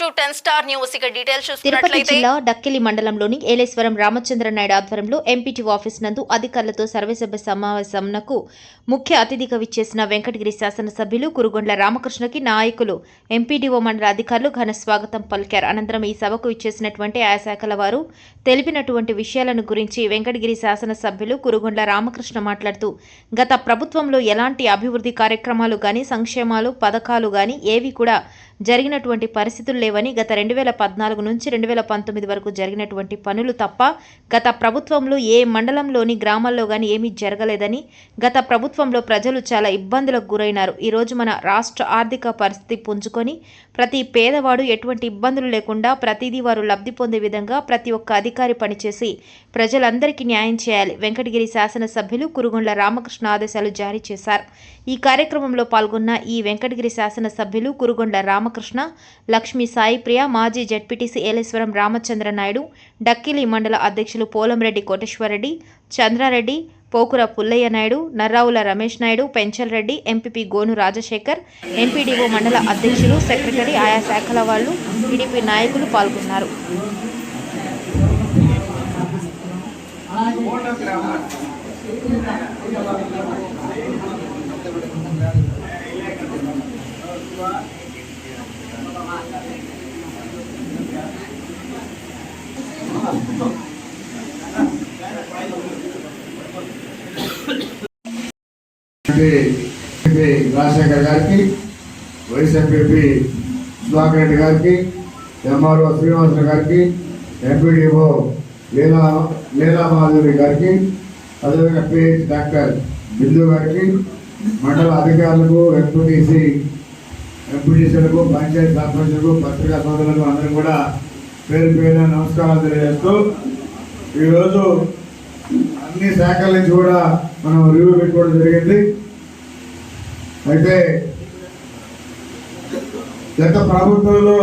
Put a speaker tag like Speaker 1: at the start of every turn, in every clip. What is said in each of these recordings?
Speaker 1: To ten star news. ఇక details
Speaker 2: Tirupati జిల్లా డక్కిలి మండలంలోని ఏలేశ్వరం రామచంద్ర నాయుడు ఆధ్వర్యంలో ఎంపీటీ ఆఫీస్ నందు అధికారులతో సర్వసభ్య సమావేశంనకు ముఖ్య అతిథిగా విచ్చేసిన వెంకటగిరి శాసనసభ్యులు కురుగొండ్ల రామకృష్ణకి నాయకులు ఎంపీడీఓ మండల అధికారులు ఘన స్వాగతం పలికారు. అనంతరం ఈ సభకు విచ్చేసినటువంటి ఆయా శాఖల వారు తెలిపినటువంటి విషయాలను గురించి వెంకటగిరి శాసనసభ్యులు కురుగొండ్ల రామకృష్ణ మాట్లాడుతూ గత ప్రభుత్వంలో ఎలాంటి అభివృద్ధి కార్యక్రమాలు గాని సంక్షేమాలు పథకాలు గాని ఏవి కూడా జరిగినటువంటి పరిస్థితులు లేవని గత రెండు వేల పద్నాలుగు నుంచి రెండు వేల పంతొమ్మిది వరకు జరిగినటువంటి పనులు తప్ప గత ప్రభుత్వంలో ఏ మండలంలోని గ్రామాల్లో కానీ ఏమీ జరగలేదని గత ప్రభుత్వంలో ప్రజలు చాలా ఇబ్బందులకు గురైనారు. ఈరోజు మన రాష్ట్ర ఆర్థిక పరిస్థితి పుంజుకొని ప్రతి పేదవాడు ఎటువంటి ఇబ్బందులు లేకుండా ప్రతిదీ వారు లబ్ధి పొందే విధంగా ప్రతి ఒక్క అధికారి పనిచేసి ప్రజలందరికీ న్యాయం చేయాలి. వెంకటగిరి శాసనసభ్యులు కురుగొండ్ల రామకృష్ణ ఆదేశాలు జారీ చేశారు. ఈ కార్యక్రమంలో పాల్గొన్న ఈ వెంకటగిరి శాసనసభ్యులు కురుగొండ్ల రామకృష్ణ లక్ష్మీ సాయిప్రియ మాజీ జడ్పీటీసీ ఏలేశ్వరం రామచంద్ర నాయుడు డక్కిలి మండల అధ్యక్షులు పోలంరెడ్డి కోటేశ్వరరెడ్డి చంద్రారెడ్డి పోకుర పుల్లయ్య నాయుడు నర్రావుల రమేష్ నాయుడు పెంచల్ రెడ్డి ఎంపీపీ గోను రాజశేఖర్ ఎంపీడీఓ మండల అధ్యక్షులు సెక్రటరీ ఆయా శాఖల వాళ్ళు టీడీపీ నాయకులు పాల్గొన్నారు.
Speaker 3: ఎంపీ రాజశేఖర్ గారికి వైస్ ఎంపీపీ సుధాకర్ రెడ్డి గారికి ఎంఆర్ఓ శ్రీనివాసరావు గారికి ఎంపీడీఓ లీలా లీలా మాధురి గారికి అదేవిధంగా పిహెచ్ డాక్టర్ బిందు గారికి మండల అధికారులకు ఎంపీటీసీ ఎంపీటీసీలకు పంచాయతీ సర్పంచులకు పత్రికా సోదరులకు అందరూ కూడా పేరు పేరున నమస్కారాలు తెలియజేస్తూ ఈరోజు అన్ని శాఖల నుంచి కూడా మనం రివ్యూ పెట్టుకోవడం జరిగింది. అయితే గత ప్రభుత్వంలో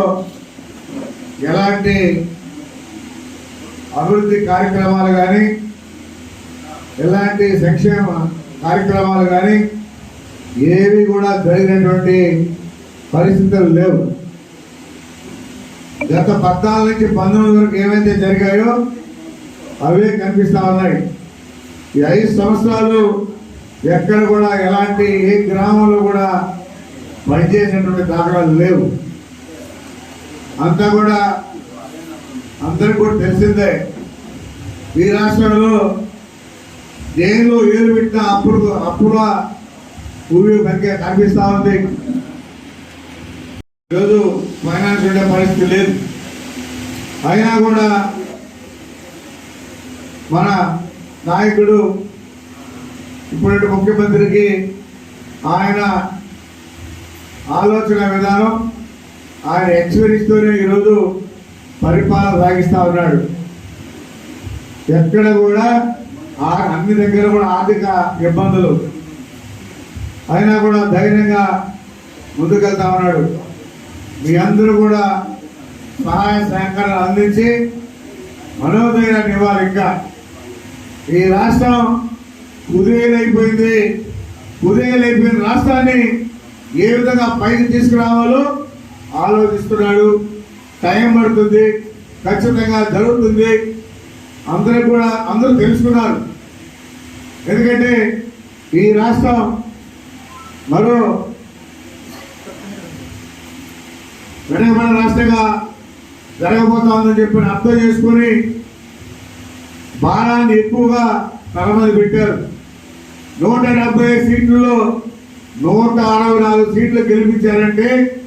Speaker 3: ఎలాంటి అభివృద్ధి కార్యక్రమాలు కానీ ఎలాంటి సంక్షేమ కార్యక్రమాలు కానీ ఏవి కూడా జరిగినటువంటి పరిస్థితులు లేవు. గత పద్నాలుగు నుంచి పంతొమ్మిది వరకు ఏవైతే జరిగాయో అవే కనిపిస్తా ఉన్నాయి. ఈ ఐదు సంవత్సరాలు ఎక్కడ కూడా ఎలాంటి ఏ గ్రామంలో కూడా పనిచేసినటువంటి దాఖలాలు లేవు. అంతా కూడా అందరికి కూడా తెలిసిందే ఈ రాష్ట్రంలో దేనిలో ఏలు పెట్టిన అప్పుడు అప్పుల ఊరి మనకి కనిపిస్తూ ఉంది. ఈరోజు ఫైనాన్స్ ఉండే పరిస్థితి లేదు. అయినా కూడా మన నాయకుడు ఇప్పుడు ముఖ్యమంత్రికి ఆయన ఆలోచన విధానం ఆయన ఎక్స్పీరియన్స్తోనే ఈరోజు పరిపాలన సాగిస్తూ ఉన్నాడు. ఎక్కడ కూడా అన్ని దగ్గర కూడా ఆర్థిక ఇబ్బందులు. అయినా కూడా ధైర్యంగా ముందుకెళ్తా ఉన్నాడు. మీ అందరూ కూడా సహాయ సహకారాలు అందించి మనోధైర్యాన్ని ఇవ్వాలి ఇంకా. ఈ రాష్ట్రం కుదేలైపోయింది కుదేలైపోయిన రాష్ట్రాన్ని ఏ విధంగా పైకి తీసుకురావాలో ఆలోచిస్తున్నాడు. టైం పడుతుంది. ఖచ్చితంగా జరుగుతుంది. అందరూ కూడా అందరూ తెలుసుకున్నారు. ఎందుకంటే ఈ రాష్ట్రం మరో వెనకబడిన రాష్ట్రంగా జరగబోతోందని చెప్పి అర్థం చేసుకుని భారాన్ని ఎక్కువగా తన మీద పెట్టారు. నూట డెబ్బై సీట్లలో నూట అరవై నాలుగు సీట్లు గెలిపించారంటే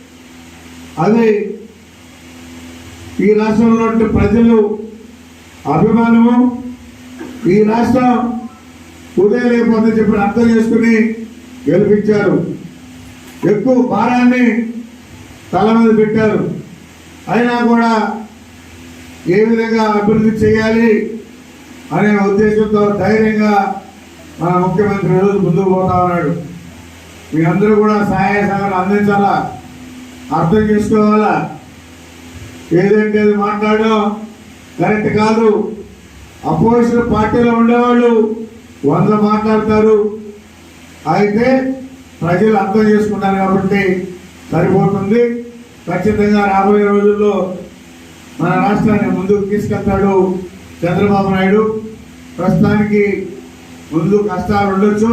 Speaker 3: అది ఈ రాష్ట్రంలో ప్రజలు అభిమానము. ఈ రాష్ట్రం ఉదయం లేకపోతే చెప్పి అర్థం చేసుకుని గెలిపించారు. ఎక్కువ భారాన్ని తల మీద పెట్టారు. అయినా కూడా ఏ విధంగా అభివృద్ధి చేయాలి అనే ఉద్దేశంతో ధైర్యంగా మన ముఖ్యమంత్రి రోజు ముందుకు పోతా ఉన్నాడు. మీ అందరూ కూడా సహాయ సహకారం అందించాలా? అర్థం చేసుకోవాలా? ఏదంటే అది మాట్లాడడం కరెక్ట్ కాదు. అపోజిషన్ పార్టీలో ఉండేవాళ్ళు వంద మాట్లాడతారు. అయితే ప్రజలు అర్థం చేసుకుంటారు కాబట్టి సరిపోతుంది. ఖచ్చితంగా రాబోయే రోజుల్లో మన రాష్ట్రాన్ని ముందుకు తీసుకెళ్తాడు చంద్రబాబు నాయుడు. ప్రస్తుతానికి ముందు కష్టాలు ఉండొచ్చు